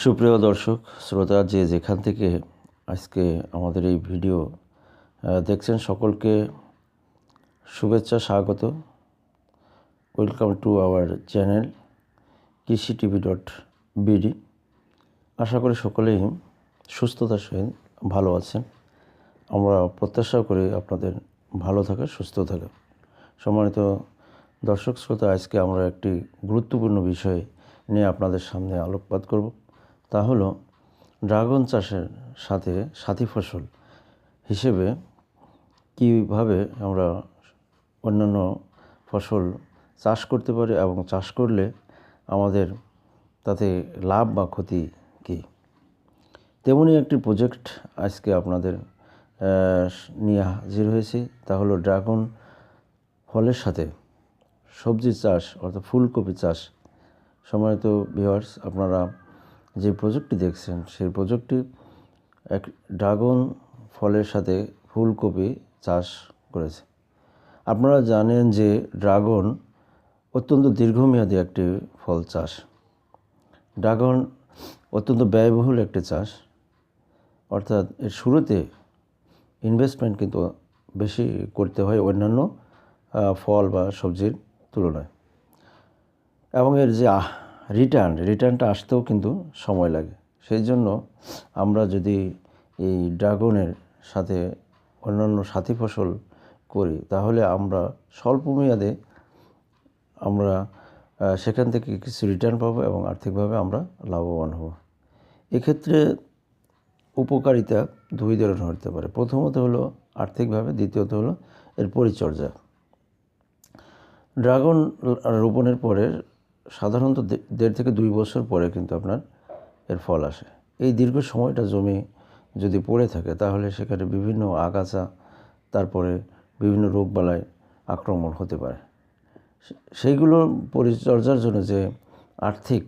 সুপ্রিয় দর্শক, শ্রোতা যে যেখান থেকে আজকে আমাদের এই ভিডিও দেখছেন, সকলকে শুভেচ্ছা, স্বাগত। Welcome to our channel Krishi TV dot BD আশা করি সকলেই সুস্থতার সহিত ভালো আছেন। আমরা প্রত্যাশা করি আপনাদের ভালো থাকা, সুস্থ থাকা। সম্মানিত দর্শক, শ্রোতা, আজকে আমরা একটি গুরুত্বপূর্ণ বিষয় নিয়ে আপনাদের সামনে আলোকপাত করব। তা হলো ড্রাগন চাষের সাথে সাথী ফসল হিসেবে কীভাবে আমরা অন্যান্য ফসল চাষ করতে পারি এবং চাষ করলে আমাদের তাতে লাভ বা ক্ষতি কী? তেমনই একটি প্রজেক্ট আজকে আপনাদের নিয়ে হাজির হয়েছি। তা হলো ড্রাগন ফলের সাথে সবজি চাষ অর্থাৎ ফুলকপি চাষ। সম্মানিত ভিউয়ার্স আপনারা যে প্রজেক্টটি দেখছেন, সেই প্রজেক্টটি এক ড্রাগন ফলের সাথে ফুলকপি চাষ করেছে। আপনারা জানেন যে ড্রাগন অত্যন্ত দীর্ঘমেয়াদী একটি ফল চাষ। ড্রাগন অত্যন্ত ব্যয়বহুল একটি চাষ। অর্থাৎ এর শুরুতে ইনভেস্টমেন্ট কিন্তু বেশি করতে হয় অন্যান্য ফল বা সবজির তুলনায়। এবং এর যে রিটার্ন রিটার্নটা আসতেও কিন্তু সময় লাগে। সেই জন্য আমরা যদি এই ড্রাগনের সাথে অন্যান্য সাথী ফসল করি, তাহলে আমরা স্বল্প মেয়াদে আমরা সেখান থেকে কিছু রিটার্ন পাবো এবং আর্থিকভাবে আমরা লাভবান হব। এক্ষেত্রে উপকারিতা দুই ধরনের হতে পারে। প্রথমত হলো আর্থিকভাবে, দ্বিতীয়ত হলো এর পরিচর্যা। ড্রাগন রোপণের পরে সাধারণত দেড় থেকে দুই বছর পরে কিন্তু আপনার এর ফল আসে। এই দীর্ঘ সময়টা জমি যদি পড়ে থাকে, তাহলে সেখানে বিভিন্ন আগাছা, তারপরে বিভিন্ন রোগবালাই আক্রমণ হতে পারে। সেইগুলো পরিচর্যার জন্য যে আর্থিক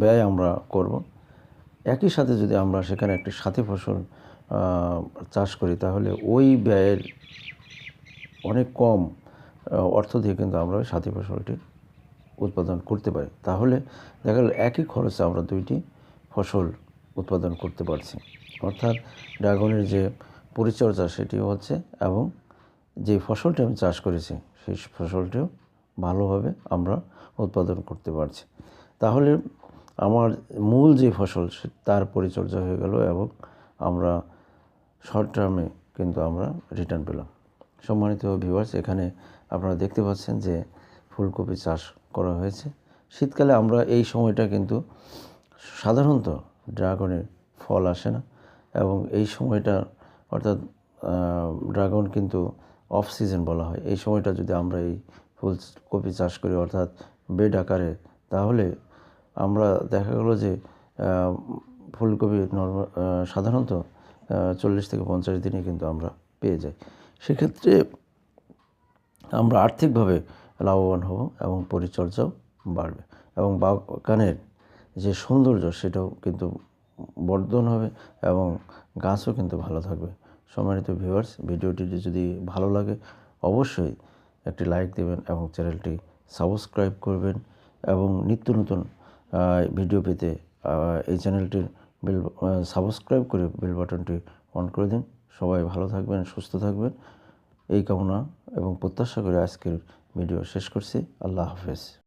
ব্যয় আমরা করব, একই সাথে যদি আমরা সেখানে একটি সাথী ফসল চাষ করি, তাহলে ওই ব্যয়ের অনেক কম অর্থ দিয়ে কিন্তু আমরা সাথী ফসলটি উৎপাদন করতে পারি। তাহলে দেখা গেল একই খরচে আমরা দুইটি ফসল উৎপাদন করতে পারছি। অর্থাৎ ড্রাগনের যে পরিচর্যা সেটিও হচ্ছে এবং যে ফসলটি আমি চাষ করেছি, সেই ফসলটিও ভালোভাবে আমরা উৎপাদন করতে পারছি। তাহলে আমার মূল যে ফসল তার পরিচর্যা হয়ে গেল এবং আমরা শর্ট টার্মে কিন্তু আমরা রিটার্ন পেলাম। সম্মানিত ভিউয়ার্স এখানে আপনারা দেখতে পাচ্ছেন যে ফুলকপি চাষ করা হয়েছে। শীতকালে আমরা এই সময়টা কিন্তু সাধারণত ড্রাগনের ফল আসে না এবং এই সময়টা অর্থাৎ ড্রাগন কিন্তু অফ সিজন বলা হয়। এই সময়টা যদি আমরা এই ফুলকপি চাষ করি অর্থাৎ বেড আকারে, তাহলে আমরা দেখা গেলো যে ফুলকপি নর্মাল সাধারণত চল্লিশ থেকে পঞ্চাশ দিনে কিন্তু আমরা পেয়ে যাই। সেক্ষেত্রে আমরা আর্থিকভাবে লাভবান হব এবং পরিচর্যাও বাড়বে। এবং বাগানের যে সৌন্দর্য, সেটাও কিন্তু বর্ধন হবে এবং গাছও কিন্তু ভালো থাকবে। সম্মানিত ভিউয়ার্স ভিডিওটি যদি ভালো লাগে, অবশ্যই একটি লাইক দেবেন এবং চ্যানেলটি সাবস্ক্রাইব করবেন এবং নিত্য নতুন ভিডিও পেতে এই চ্যানেলটির বেল সাবস্ক্রাইব করে বেল বাটনটি অন করে দিন। সবাই ভালো থাকবেন, সুস্থ থাকবেন। এই কামনা এবং প্রত্যাশা করে আজকের ভিডিও শেষ করছি। আল্লাহ হাফেজ।